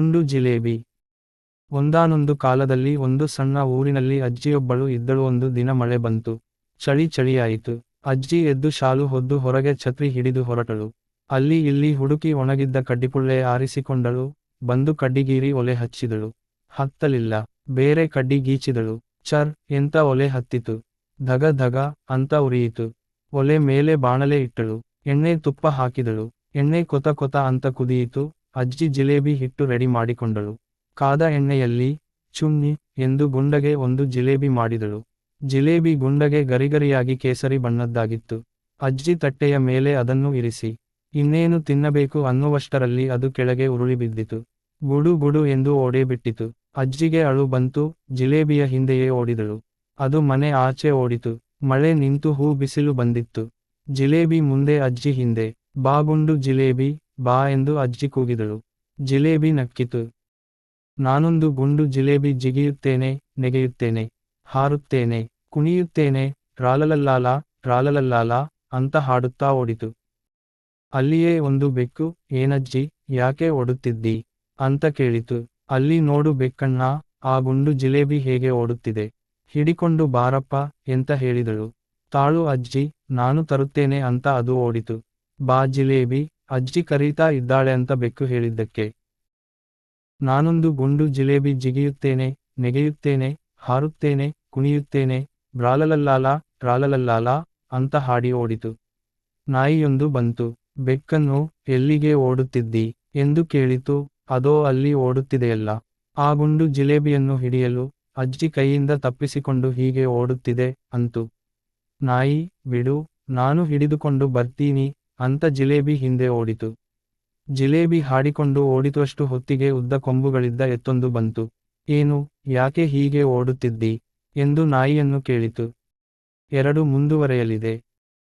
ಗುಂಡು ಜಿಲೇಬಿ. ಒಂದಾನೊಂದು ಕಾಲದಲ್ಲಿ ಒಂದು ಸಣ್ಣ ಊರಿನಲ್ಲಿ ಅಜ್ಜಿಯೊಬ್ಬಳು ಇದ್ದಳು. ಒಂದು ದಿನ ಮಳೆ ಬಂತು. ಚಳಿ ಚಳಿಯಾಯಿತು. ಅಜ್ಜಿ ಎದ್ದು ಶಾಲು ಹೊದ್ದು ಹೊರಗೆ ಛತ್ರಿ ಹಿಡಿದು ಹೊರಟಳು. ಅಲ್ಲಿ ಇಲ್ಲಿ ಹುಡುಕಿ ಒಣಗಿದ್ದ ಕಡ್ಡಿಪುಳ್ಳೆ ಆರಿಸಿಕೊಂಡಳು. ಬಂದು ಕಡ್ಡಿಗೀರಿ ಒಲೆ ಹಚ್ಚಿದಳು. ಹತ್ತಲಿಲ್ಲ. ಬೇರೆ ಕಡ್ಡಿ ಗೀಚಿದಳು. ಚರ್, ಎಂತ ಒಲೆ ಹತ್ತಿತು. ಧಗ ಧಗ ಅಂತ ಉರಿಯಿತು. ಒಲೆ ಮೇಲೆ ಬಾಣಲೆ ಇಟ್ಟಳು. ಎಣ್ಣೆ ತುಪ್ಪ ಹಾಕಿದಳು. ಎಣ್ಣೆ ಕೊತ ಕೊತ ಅಂತ ಕುದಿಯಿತು. ಅಜ್ಜಿ ಜಿಲೇಬಿ ಹಿಟ್ಟು ರೆಡಿ ಮಾಡಿಕೊಂಡಳು. ಕಾದ ಎಣ್ಣೆಯಲ್ಲಿ ಚುಮ್ಮಿ ಎಂದು ಗುಂಡಗೆ ಒಂದು ಜಿಲೇಬಿ ಮಾಡಿದಳು. ಜಿಲೇಬಿ ಗುಂಡಗೆ ಗರಿಗರಿಯಾಗಿ ಕೇಸರಿ ಬಣ್ಣದ್ದಾಗಿತ್ತು. ಅಜ್ಜಿ ತಟ್ಟೆಯ ಮೇಲೆ ಅದನ್ನು ಇರಿಸಿ. ಇನ್ನೇನು ತಿನ್ನಬೇಕು ಅನ್ನುವಷ್ಟರಲ್ಲಿ ಅದು ಕೆಳಗೆ ಉರುಳಿ ಬಿದ್ದಿತು. ಗುಡು ಗುಡು ಎಂದು ಓಡೇಬಿಟ್ಟಿತು. ಅಜ್ಜಿಗೆ ಅಳು ಬಂತು, ಜಿಲೇಬಿಯ ಹಿಂದೆಯೇ ಓಡಿದಳು. ಅದು ಮನೆ ಆಚೆ ಓಡಿತು. ಮಳೆ ನಿಂತು ಹೂ ಬಿಸಿಲು ಬಂದಿತ್ತು. ಜಿಲೇಬಿ ಮುಂದೆ ಅಜ್ಜಿ ಹಿಂದೆ. ಬಾಗುಂಡು ಜಿಲೇಬಿ ಬಾ ಎಂದು ಅಜ್ಜಿ ಕೂಗಿದಳು. ಜಿಲೇಬಿ ನಕ್ಕಿತು. ನಾನೊಂದು ಗುಂಡು ಜಿಲೇಬಿ ಜಿಗಿಯುತ್ತೇನೆ, ನೆಗೆಯುತ್ತೇನೆ, ಹಾರುತ್ತೇನೆ, ಕುಣಿಯುತ್ತೇನೆ, ರಾಲಲಲ್ಲಾಲ ರಾಲಲಲ್ಲಾಲ ಅಂತ ಹಾಡುತ್ತಾ ಓಡಿತು. ಅಲ್ಲಿಯೇ ಒಂದು ಬೆಕ್ಕು, ಏನಜ್ಜಿ, ಯಾಕೆ ಓಡುತ್ತಿದ್ದಿ? ಅಂತ ಕೇಳಿತು. ಅಲ್ಲಿ ನೋಡು ಬೆಕ್ಕಣ್ಣ, ಆ ಗುಂಡು ಜಿಲೇಬಿ ಹೇಗೆ ಓಡುತ್ತಿದೆ. ಹಿಡಿಕೊಂಡು ಬಾರಪ್ಪ ಎಂತ ಹೇಳಿದಳು. ತಾಳು ಅಜ್ಜಿ, ನಾನು ತರುತ್ತೇನೆ ಅಂತ ಅದು ಓಡಿತು. ಬಾ ಜಿಲೇಬಿ ಅಜ್ಜಿ ಕರೀತಾ ಇದ್ದಾಳೆ ಅಂತ ಬೆಕ್ಕು ಹೇಳಿದ್ದಕ್ಕೆ. ನಾನೊಂದು ಗುಂಡು ಜಿಲೇಬಿ ಜಿಗಿಯುತ್ತೇನೆ, ನೆಗೆಯುತ್ತೇನೆ, ಹಾರುತ್ತೇನೆ, ಕುಣಿಯುತ್ತೇನೆ ಬ್ರಾಲಲಲ್ಲಾಲ ರಾಲಲಲ್ಲಾಲ ಅಂತ ಹಾಡಿ ಓಡಿತು. ನಾಯಿಯೊಂದು ಬಂತು, ಬೆಕ್ಕನ್ನು ಎಲ್ಲಿಗೆ ಓಡುತ್ತಿದ್ದಿ ಎಂದು ಕೇಳಿತು, ಅದೋ ಅಲ್ಲಿ ಓಡುತ್ತಿದೆಯಲ್ಲ. ಆ ಗುಂಡು ಜಿಲೇಬಿಯನ್ನು ಹಿಡಿಯಲು ಅಜ್ಜಿ ಕೈಯಿಂದ ತಪ್ಪಿಸಿಕೊಂಡು ಹೀಗೆ ಓಡುತ್ತಿದೆ, ಅಂತು. ನಾಯಿ, ಬಿಡು, ನಾನು ಹಿಡಿದುಕೊಂಡು ಬರ್ತೀನಿ ಅಂತ ಜಿಲೇಬಿ ಹಿಂದೆ ಓಡಿತು. ಜಿಲೇಬಿ ಹಾಡಿಕೊಂಡು ಓಡಿತುವಷ್ಟು ಹೊತ್ತಿಗೆ ಉದ್ದ ಕೊಂಬುಗಳಿದ್ದ ಎತ್ತೊಂದು ಬಂತು. ಏನು, ಯಾಕೆ ಹೀಗೆ ಓಡುತ್ತಿದ್ದಿ? ಎಂದು ನಾಯಿಯನ್ನು ಕೇಳಿತು. ಎರಡು ಮುಂದುವರೆಯಲಿದೆ.